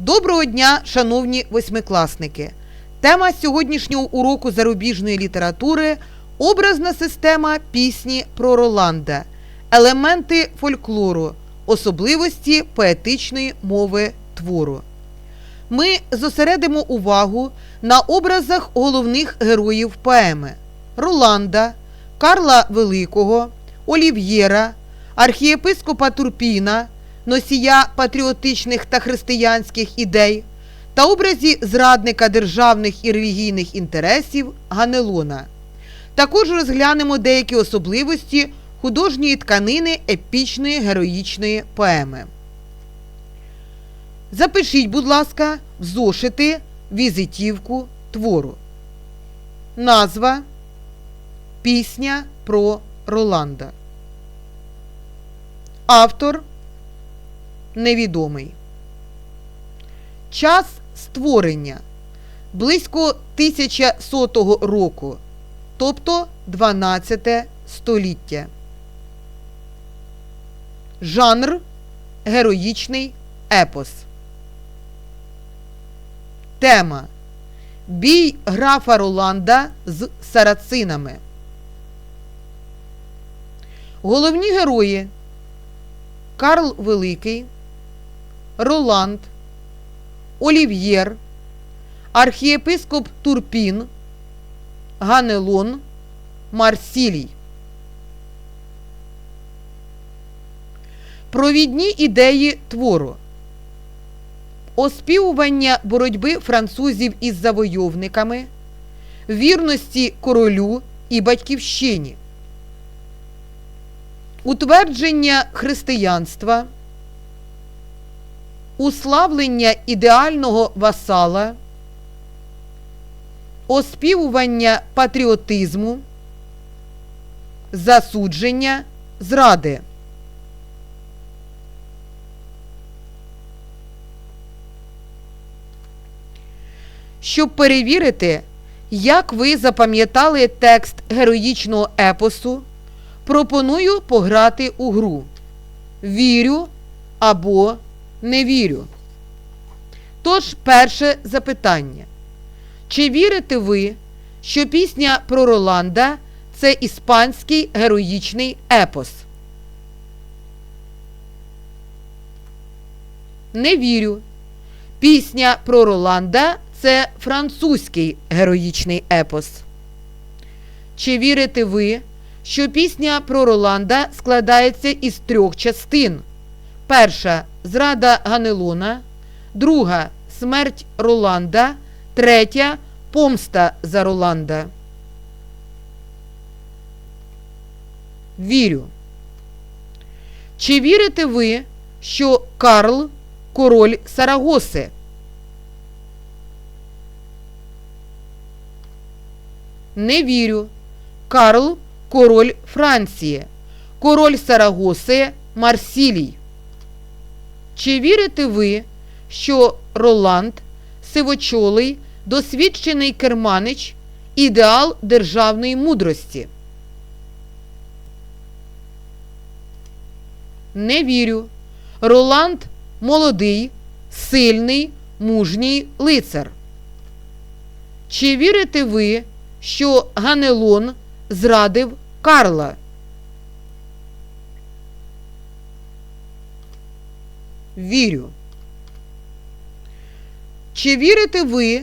Доброго дня, шановні восьмикласники! Тема сьогоднішнього уроку зарубіжної літератури образна система пісні про Роланда, елементи фольклору, особливості поетичної мови твору. Ми зосередимо увагу на образах головних героїв поеми Роланда, Карла Великого, Олів'єра, архієпископа Турпіна, носія патріотичних та християнських ідей та образі зрадника державних і релігійних інтересів Ганелона. Також розглянемо деякі особливості художньої тканини епічної героїчної поеми. Запишіть, будь ласка, в зошити візитівку твору. Назва Пісня про Роланда. Автор невідомий. Час створення близько 1100 року, тобто 12 століття. Жанр героїчний епос. Тема Бій графа Роланда з сарацинами. Головні герої Карл Великий, Роланд, Олів'єр, архієпископ Турпін, Ганелон, Марсілій. Провідні ідеї твору. Оспівування боротьби французів із завойовниками, вірності королю і батьківщині, утвердження християнства, уславлення ідеального васала, оспівування патріотизму, засудження зради. Щоб перевірити, як ви запам'ятали текст героїчного епосу, пропоную пограти у гру Вірю або не вірю. Тож, перше запитання. Чи вірите ви, що пісня про Роланда це іспанський героїчний епос? Не вірю. Пісня про Роланда це французький героїчний епос. Чи вірите ви, що пісня про Роланда складається із трьох частин? Перша зрада Ганелона, друга смерть Роланда, третя помста за Роланда. Вірю. Чи вірите ви, що Карл король Сарагоси? Не вірю. Карл король Франції. Король Сарагоси Марсілій. Чи вірите ви, що Роланд, сивочолий, досвідчений керманич, ідеал державної мудрості? Не вірю. Роланд молодий, сильний, мужній лицар. Чи вірите ви, що Ганелон зрадив Карла? Вірю. Чи вірите ви,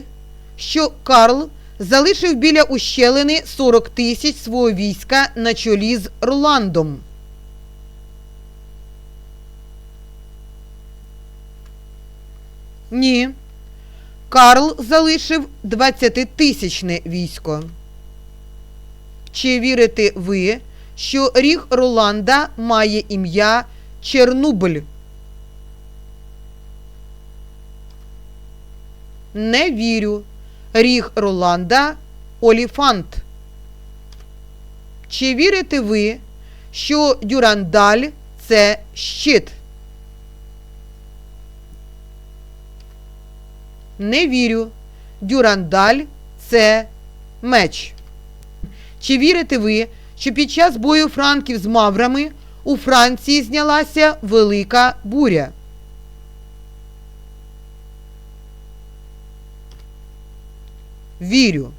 що Карл залишив біля ущелини 40 тисяч свого війська на чолі з Роландом? Ні. Карл залишив 20-тисячне військо. Чи вірите ви, що ріг Роланда має ім'я Чернубль? Не вірю. Ріг Роланда Оліфант. Чи вірите ви, що Дюрандаль це щит? Не вірю. Дюрандаль це меч. Чи вірите ви, що під час бою франків з маврами у Франції знялася велика буря? Вірю.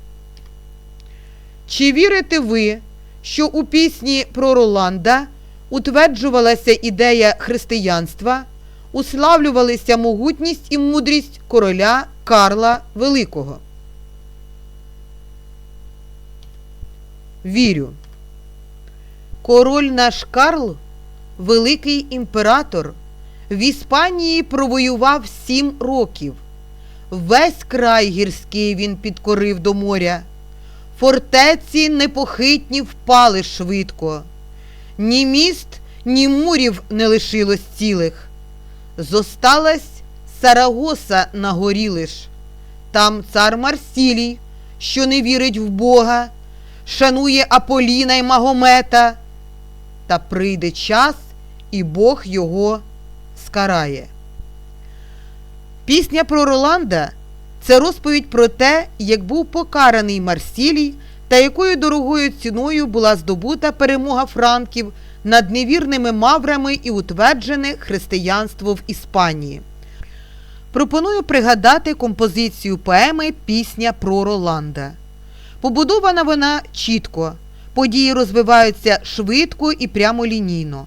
Чи вірите ви, що у пісні про Роланда утверджувалася ідея християнства, уславлювалися могутність і мудрість короля Карла Великого? Вірю. Король наш Карл, великий імператор, в Іспанії провоював сім років. Весь край гірський він підкорив до моря. Фортеці непохитні впали швидко. Ні міст, ні мурів не лишилось цілих. Зосталась Сарагоса на горі лиш. Там цар Марсілій, що не вірить в Бога, шанує Аполіна й Магомета. Та прийде час, і Бог його скарає. Пісня про Роланда це розповідь про те, як був покараний Марсілій та якою дорогою ціною була здобута перемога франків над невірними маврами і утверджене християнство в Іспанії. Пропоную пригадати композицію поеми Пісня про Роланда. Побудована вона чітко, події розвиваються швидко і прямолінійно.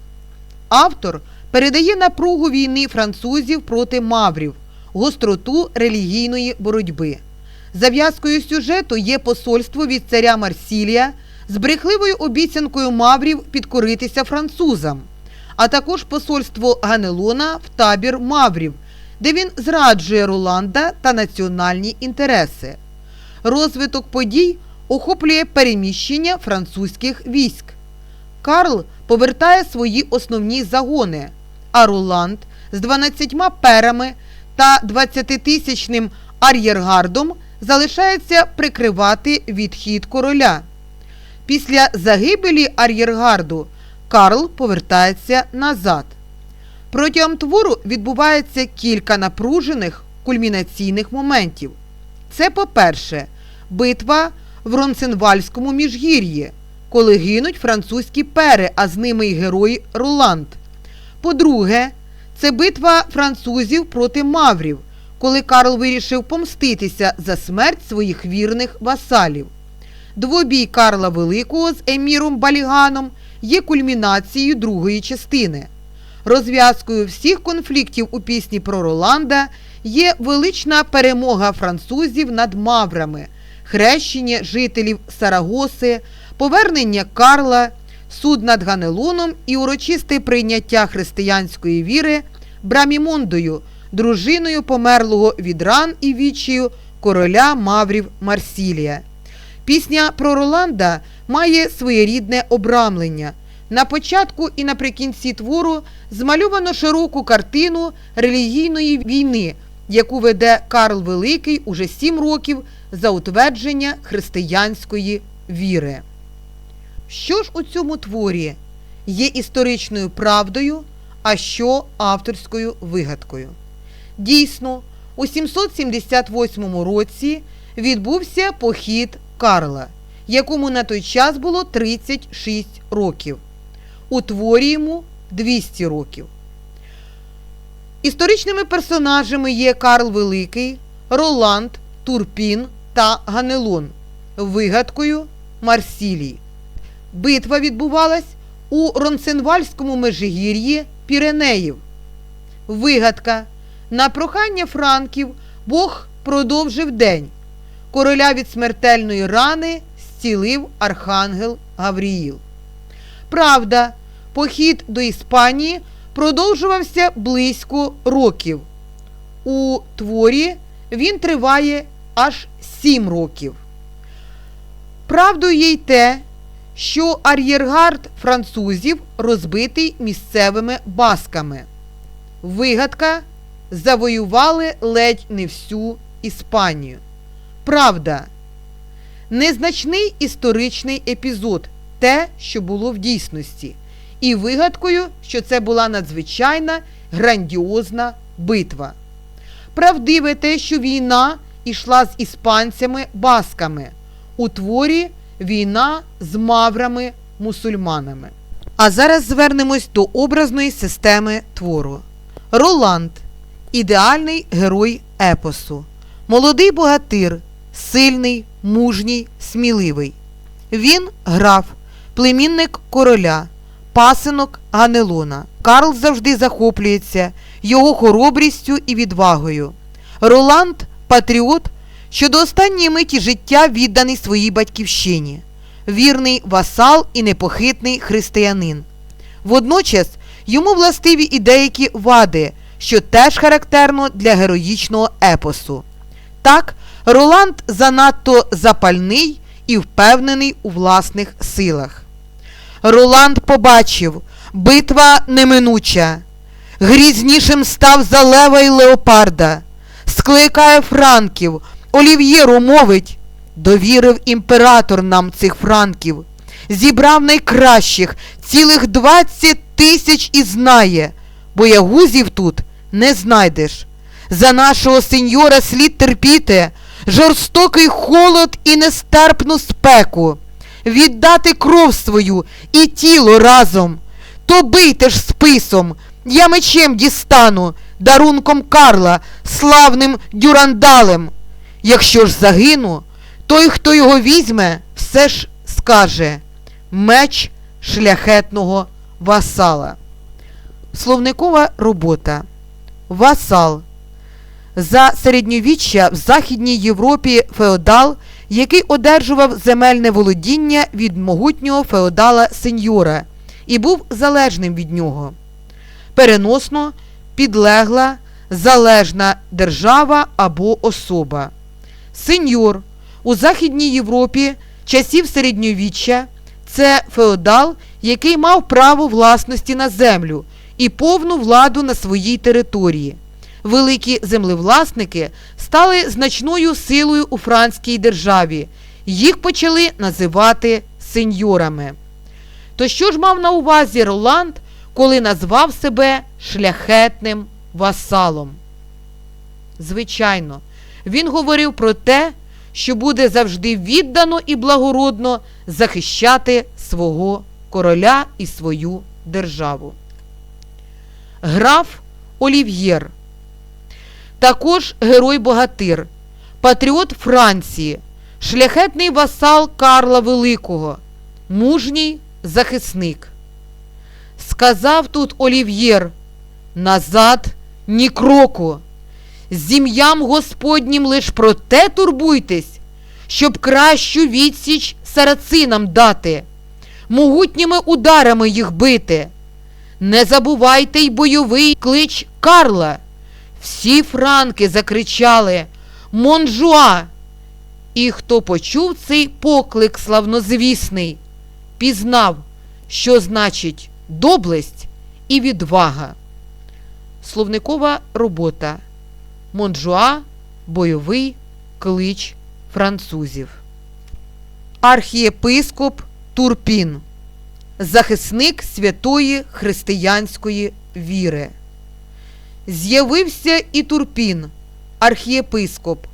Автор передає напругу війни французів проти маврів, гостроту релігійної боротьби. Зав'язкою сюжету є посольство від царя Марсілія з брехливою обіцянкою маврів підкоритися французам, а також посольство Ганелона в табір маврів, де він зраджує Роланда та національні інтереси. Розвиток подій охоплює переміщення французьких військ. Карл повертає свої основні загони, а Роланд з 12 перами та 20-тисячним ар'єргардом залишається прикривати відхід короля. Після загибелі ар'єргарду Карл повертається назад. Протягом твору відбувається кілька напружених кульмінаційних моментів. Це, по-перше, битва в Ронсенвальському міжгір'ї, коли гинуть французькі пери, а з ними й герой Роланд. По-друге, це битва французів проти маврів, коли Карл вирішив помститися за смерть своїх вірних васалів. Двобій Карла Великого з Еміром Баліганом є кульмінацією другої частини. Розв'язкою всіх конфліктів у пісні про Роланда є велична перемога французів над маврами, хрещення жителів Сарагоси, повернення Карла, суд над Ганелоном і урочисте прийняття християнської віри Брамімондою, дружиною померлого від ран і відчаю короля Маврів Марсілія. Пісня про Роланда має своєрідне обрамлення. На початку і наприкінці твору змальовано широку картину релігійної війни, яку веде Карл Великий уже сім років за утвердження християнської віри. Що ж у цьому творі є історичною правдою, а що авторською вигадкою? Дійсно, у 778 році відбувся похід Карла, якому на той час було 36 років. У творі йому 200 років. Історичними персонажами є Карл Великий, Роланд, Турпін та Ганелон. Вигадкою Марсілій. Битва відбувалась у Ронсенвальському межигір'ї Піренеїв. Вигадка. На прохання франків Бог продовжив день. Короля від смертельної рани зцілив архангел Гавріїл. Правда, похід до Іспанії продовжувався близько років. У творі він триває аж сім років. Правдою є й те, що ар'єргард французів розбитий місцевими басками. Вигадка завоювали ледь не всю Іспанію. Правда, незначний історичний епізод, те, що було в дійсності, і вигадкою, що це була надзвичайна грандіозна битва. Правдиве те, що війна йшла з іспанцями-басками, у творі війна з маврами-мусульманами. А зараз звернемось до образної системи твору. Роланд ідеальний герой епосу, молодий богатир, сильний, мужній, сміливий. Він граф, племінник короля, пасинок Ганелона. Карл завжди захоплюється його хоробрістю і відвагою. Роланд патріот, що до останньої миті життя відданий своїй батьківщині, вірний васал і непохитний християнин. Водночас йому властиві і деякі вади, що теж характерно для героїчного епосу. Так, Роланд занадто запальний і впевнений у власних силах. Роланд побачив, битва неминуча. Грізнішим став за лева й леопарда, скликає франків, Олів'єру мовить, довірив імператор нам цих франків, зібрав найкращих, цілих двадцять тисяч і знає, боягузів тут не знайдеш. За нашого сеньора слід терпіти жорстокий холод і нестерпну спеку, віддати кров свою і тіло разом. То бийте ж списом, я мечем дістану, дарунком Карла, славним дюрандалем. Якщо ж загину, той, хто його візьме, все ж скаже меч шляхетного васала. Словникова робота. Васал. За середньовіччя в Західній Європі феодал, який одержував земельне володіння від могутнього феодала сеньора і був залежним від нього. Переносно підлегла залежна держава або особа. Сеньор у Західній Європі часів середньовіччя це феодал, який мав право власності на землю і повну владу на своїй території. Великі землевласники стали значною силою у франській державі. Їх почали називати сеньорами. То що ж мав на увазі Роланд, коли назвав себе шляхетним васалом? Звичайно, він говорив про те, що буде завжди віддано і благородно захищати свого короля і свою державу. Граф Олів'єр, також герой-богатир, патріот Франції, шляхетний васал Карла Великого, мужній захисник. Сказав тут Олів'єр, назад ні кроку. Зім'ям Господнім лиш про те турбуйтесь, щоб кращу відсіч сарацинам дати, могутніми ударами їх бити. Не забувайте й бойовий клич Карла. Всі франки закричали Монжуа. І хто почув цей поклик славнозвісний, пізнав, що значить доблесть і відвага. Словникова робота. Монжуа бойовий клич французів. Архієпископ Турпін. Захисник святої християнської віри. З'явився і Турпін, архієпископ.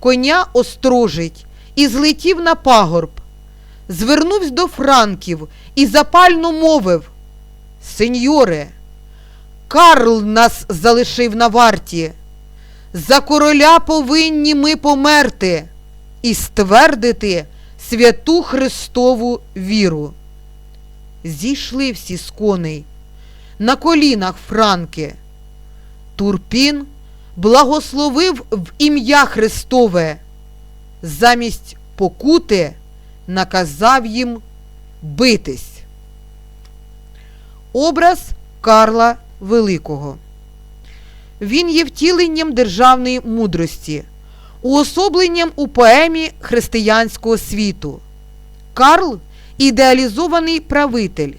Коня острожить і злетів на пагорб. Звернувся до франків і запально мовив Сеньоре, Карл нас залишив на варті. За короля повинні ми померти і ствердити святу Христову віру. Зійшли всі з коней, на колінах франки. Турпін благословив в ім'я Христове, замість покути наказав їм битись. Образ Карла Великого. Він є втіленням державної мудрості, уособленням у поемі християнського світу. Карл ідеалізований правитель,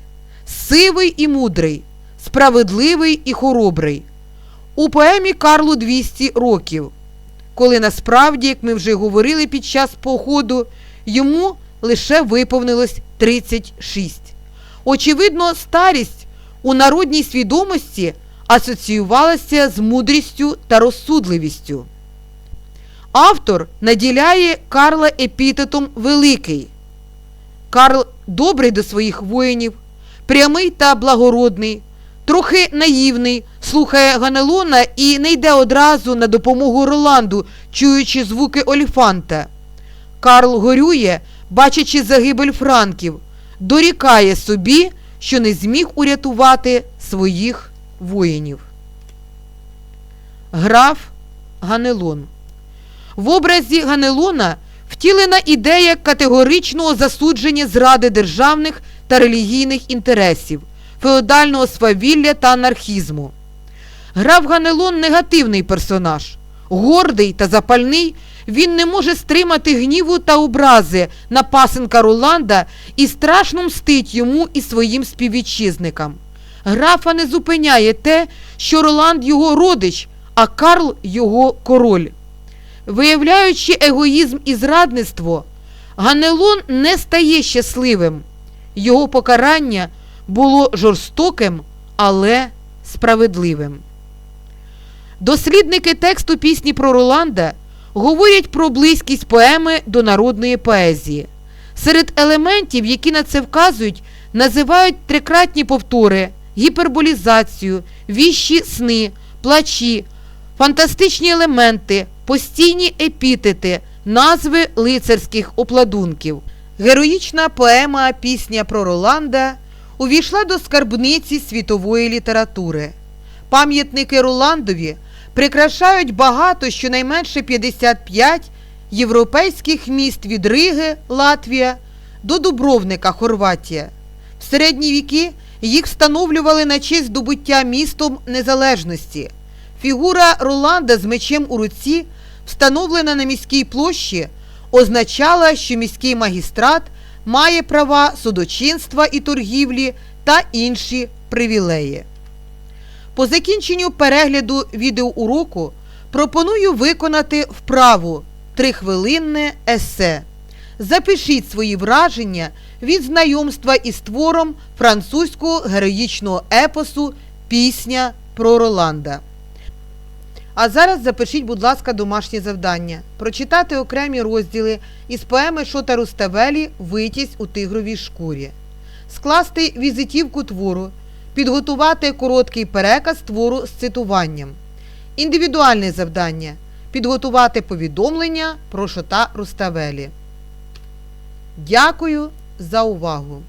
сивий і мудрий, справедливий і хоробрий. У поемі Карлу 200 років, коли насправді, як ми вже говорили під час походу, йому лише виповнилось 36. Очевидно, старість у народній свідомості асоціювалася з мудрістю та розсудливістю. Автор наділяє Карла епітетом Великий. Карл добрий до своїх воїнів, прямий та благородний, трохи наївний, слухає Ганелона і не йде одразу на допомогу Роланду, чуючи звуки Оліфанта. Карл горює, бачачи загибель франків, дорікає собі, що не зміг урятувати своїх воїнів. Граф Ганелон В образі Ганелона втілена ідея категоричного засудження зради державних та релігійних інтересів, феодального свавілля та анархізму. Граф Ганелон негативний персонаж. Гордий та запальний, він не може стримати гніву та образи на пасенка Роланда і страшно мстить йому і своїм співвітчизникам. Графа не зупиняє те, що Роланд його родич, а Карл його король. Виявляючи егоїзм і зрадництво, Ганелон не стає щасливим. Його покарання було жорстоким, але справедливим. Дослідники тексту пісні про Роланда говорять про близькість поеми до народної поезії. Серед елементів, які на це вказують, називають трикратні повтори, гіперболізацію, віщі сни, плачі, фантастичні елементи, постійні епітети, назви лицарських опладунків. Героїчна поема Пісня про Роланда увійшла до скарбниці світової літератури. Пам'ятники Роландові прикрашають багато щонайменше 55 європейських міст від Риги, Латвія до Дубровника, Хорватія. В середні віки їх встановлювали на честь здобуття містом незалежності. Фігура Роланда з мечем у руці, встановлена на міській площі, означала, що міський магістрат має права судочинства і торгівлі та інші привілеї. По закінченню перегляду відеоуроку пропоную виконати вправу трихвилинне есе. Запишіть свої враження від знайомства із твором французького героїчного епосу Пісня про Роланда. А зараз запишіть, будь ласка, домашнє завдання. Прочитати окремі розділи із поеми Шота Руставелі Витязь у тигровій шкурі. Скласти візитівку твору. Підготувати короткий переказ твору з цитуванням. Індивідуальне завдання. Підготувати повідомлення про Шота Руставелі. Дякую за увагу!